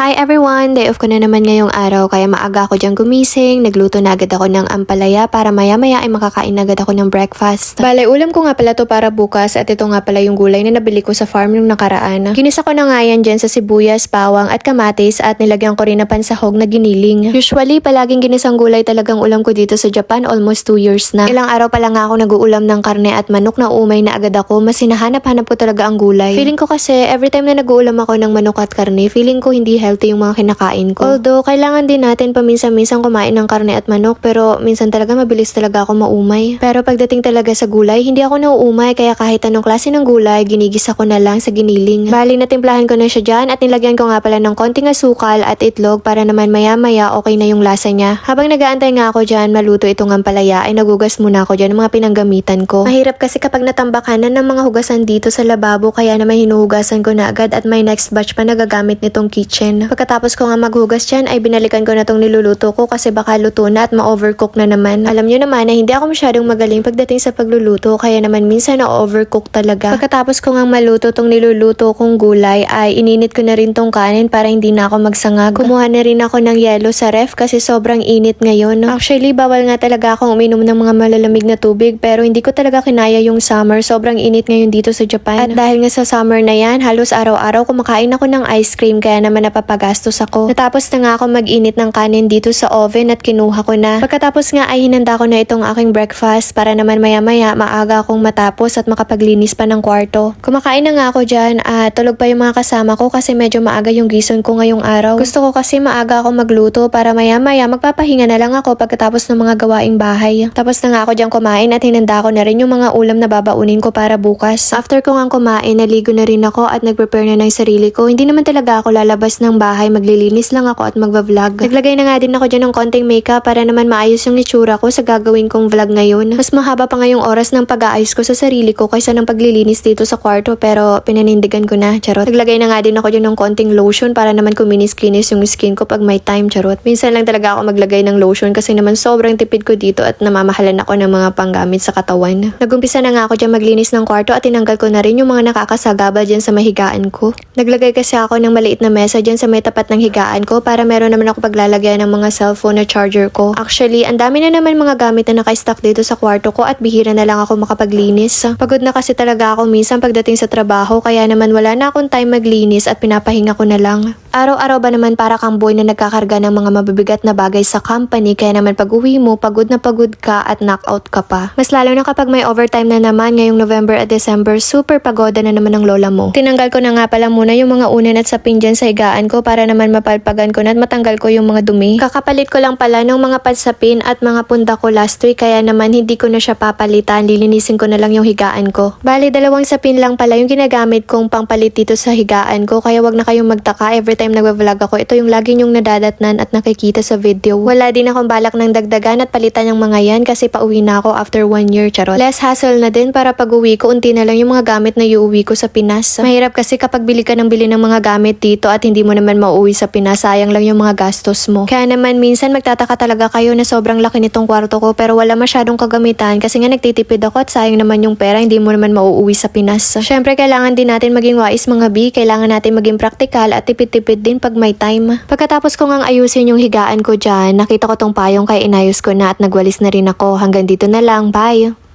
Hi everyone! Day off ko na naman ngayong araw kaya maaga ako dyan gumising. Nagluto na agad ako ng ampalaya para maya maya ay makakain agad ako ng breakfast. Bale, ulam ko nga pala to para bukas at ito nga pala yung gulay na nabili ko sa farm nung nakaraan. Ginisa ko na nga yan dyan sa sibuyas, bawang at kamatis at nilagyan ko rin na pansahog na giniling. Usually, palaging ginisang gulay talagang ulam ko dito sa Japan almost 2 years na. Ilang araw pa lang ako nag-uulam ng karne at manok na umay na agad ako. Mas hinahanap-hanap ko talaga ang gulay. Feeling ko kasi every time na nag-uulam ako ng manok at karne, feeling ko hindi healthy yung mga kinakain ko. Although, kailangan din natin paminsan-minsan kumain ng karne at manok pero minsan talaga mabilis talaga ako maumay. Pero pagdating talaga sa gulay, hindi ako nauumay kaya kahit anong klase ng gulay, ginigisa ko na lang sa giniling. Bali, natimplahan ko na siya dyan at nilagyan ko nga pala ng konting asukal at itlog para naman maya-maya okay na yung lasa niya. Habang nagaantay nga ako dyan, maluto itong ampalaya ay nagugas muna ako dyan ng mga pinanggamitan ko. Mahirap kasi kapag natambakanan ng mga hugasan dito sa lababo kaya naman hinuhugasan ko na agad at may next batch pa nagagamit nitong kitchen. Pagkatapos ko nga maghugas dyan ay binalikan ko na tong niluluto ko kasi baka luto na at ma-overcook na naman. Alam nyo naman na hindi ako masyadong magaling pagdating sa pagluluto kaya naman minsan na-overcook talaga. Pagkatapos ko nga maluto tong niluluto kong gulay ay ininit ko na rin tong kanin para hindi na ako magsangag. Kumuha na rin ako ng yelo sa ref kasi sobrang init ngayon. Actually, bawal nga talaga akong uminom ng mga malalamig na tubig pero hindi ko talaga kinaya yung summer. Sobrang init ngayon dito sa Japan. At dahil nga sa summer na yan, halos araw-araw kumakain ako ng ice cream kaya naman napapagastos ako. Natapos na nga ako mag-init ng kanin dito sa oven at kinuha ko na. Pagkatapos nga ay hinanda ko na itong aking breakfast para naman maya-maya maaga akong matapos at makapaglinis pa ng kwarto. Kumakain na nga ako dyan at tulog pa yung mga kasama ko kasi medyo maaga yung gising ko ngayong araw. Gusto ko kasi maaga ako magluto para maya-maya magpapahinga na lang ako pagkatapos ng mga gawaing bahay. Tapos na nga ako dyan kumain at hinanda ko na rin yung mga ulam na babaunin ko para bukas. After ko nga kumain, naligo na rin ako at nag-prepare na ng sarili ko. Hindi naman talaga ako lalabas ng bahay, maglilinis lang ako at magva-vlog. Naglagay na nga din ako dyan ng konting makeup para naman maayos yung itsura ko sa gagawin kong vlog ngayon. Mas mahaba pa ngayong oras ng pag-aayos ko sa sarili ko kaysa ng paglilinis dito sa kwarto pero pinanindigan ko na, charot. Naglagay na nga din ako dyan ng konting lotion para naman kuminis-kinis yung skin ko pag may time, charot. Minsan lang talaga ako maglagay ng lotion kasi naman sobrang tipid ko dito at namamahalan ako ng mga panggamit sa katawan. Nagumpisa na nga ako dyan maglinis ng kwarto at tinanggal ko na rin yung mga nakakasagaba dyan sa mahigaan ko. Naglagay kasi ako ng maliit na mesa dyan sa may tapat ng higaan ko para meron naman ako paglalagyan ng mga cellphone na charger ko. Actually, ang dami na naman mga gamit na naka-stock dito sa kwarto ko at bihira na lang ako makapaglinis. Pagod na kasi talaga ako minsan pagdating sa trabaho kaya naman wala na akong time maglinis at pinapahinga ko na lang. Araw-araw ba naman para kang boy na nagkakarga ng mga mabibigat na bagay sa company kaya naman pag uwi mo, pagod na pagod ka at knockout ka pa. Mas lalo na kapag may overtime na naman ngayong November at December, super pagoda na naman ng lola mo. Tinanggal ko na nga pala muna yung mga unan at sapin dyan sa higaan ko para naman mapalpagan ko na at matanggal ko yung mga dumi. Kakapalit ko lang pala ng mga pansapin at mga punda ko last week kaya naman hindi ko na siya papalitan, lilinisin ko na lang yung higaan ko. Bali, dalawang sapin lang pala yung ginagamit kong pangpalit dito sa higaan ko kaya wag na kayong magtaka every time nagva-vlog ako. Ito yung lagi yung nadadatnan at nakikita sa video. Wala din akong balak ng dagdagan at palitan yung mga yan kasi pauwi na ako after one year, charot. Less hassle na din para pag uwi ko, unti na lang yung mga gamit na iuwi ko sa Pinas. Mahirap kasi kapag bili ka ng bili ng mga gamit dito at hindi mo naman mauwi sa Pinas, sayang lang yung mga gastos mo. Kaya naman minsan magtataka talaga kayo na sobrang laki nitong kwarto ko pero wala masyadong kagamitan kasi nga nagtitipid ako at sayang naman yung pera, hindi mo naman mauuwi sa Pinas. Syempre, kailangan din natin maging wais mga B, kailangan natin maging praktikal at tipid-tipid din pag may time. Pagkatapos ko ngang ayusin yung higaan ko dyan, nakita ko tong payong kaya inayos ko na at nagwalis na rin ako. Hanggang dito na lang, bye!